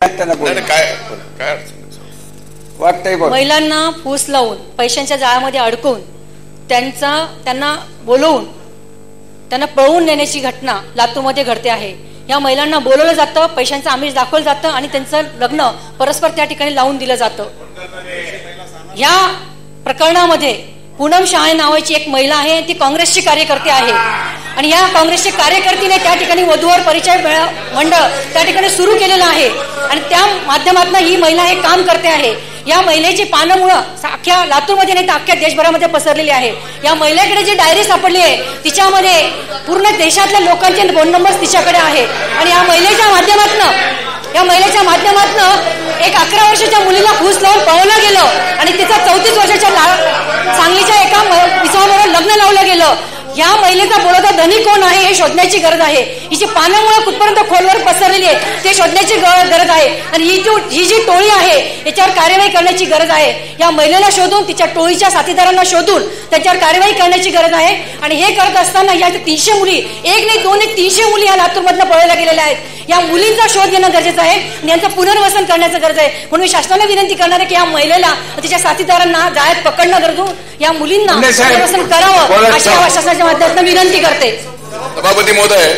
काय काय अडचण नाही. वाटतंय बघ महिलांना फूस लावून पैशांच्या जाळ्यामध्ये अडकवून त्यांचा त्यांना बोलवून त्यांना पळवून नेण्याची घटना लातूरमध्ये घडते आहे. या महिलांना बोलवलं जातं पैशांचं आमिष दाखवलं जातं आणि त्यांचं लग्न परस्पर त्या ठिकाणी लावून दिलं जातं. या प्रकरणामध्ये पूनम शहाणे नावाची एक महिला आहे ती काँग्रेसची कार्यकर्ती आहे. आणि या काँग्रेसचे कार्यकर्तीने त्या ठिकाणी वधूवर परिचय मंडळ त्या ठिकाणी सुरू केलेलं आहे. आणि त्या माध्यमातून ही महिला हे काम करते आहे. या महिलेची पानमुळं अख्ख्या लातूरमध्ये नाही तर अख्ख्या देशभरामध्ये पसरलेली आहे. या महिलेकडे जी डायरी सापडली आहे तिच्यामध्ये पूर्ण देशातल्या लोकांचे फोन नंबर तिच्याकडे आहे. आणि या महिलेच्या माध्यमातून या महिलेच्या माध्यमातून एक अकरा वर्षाच्या मुलीला फूस लावून पळवलं गेलं आणि तिचा चौतीस वर्षाच्या सांगलीच्या एका विसवाबरोबर लग्न लावलं गेलं. या महिलेचा बोलवता धनी कोण आहे हे शोधण्याची गरज आहे. हिची पानामुळे कुठपर्यंत खोलवर पसरलेली आहे ते शोधण्याची गरज आहे. आणि ही जो ही जी टोळी आहे याच्यावर कार्यवाही करण्याची गरज आहे. या महिलेला शोधून तिच्या टोळीच्या साथीदारांना शोधून त्यांच्यावर कार्यवाही करण्याची गरज आहे. आणि हे करत असताना या तीनशे मुली एक नाही दोन एक तीनशे मुली या लातूरमधनं पळवल्या गेलेल्या आहेत. या मुलींचा शोध घेणं गरजेचं आहे आणि यांचं पुनर्वसन करण्याचं गरज आहे. म्हणून मी शासनाला विनंती करणार आहे की या महिलेला तिच्या साथीदारांना जाळ्यात पकडणं गरजू. या मुलींना पुनर्वसन करावं अशी शासनाच्या माध्यमातून विनंती करते. सभापती महोदय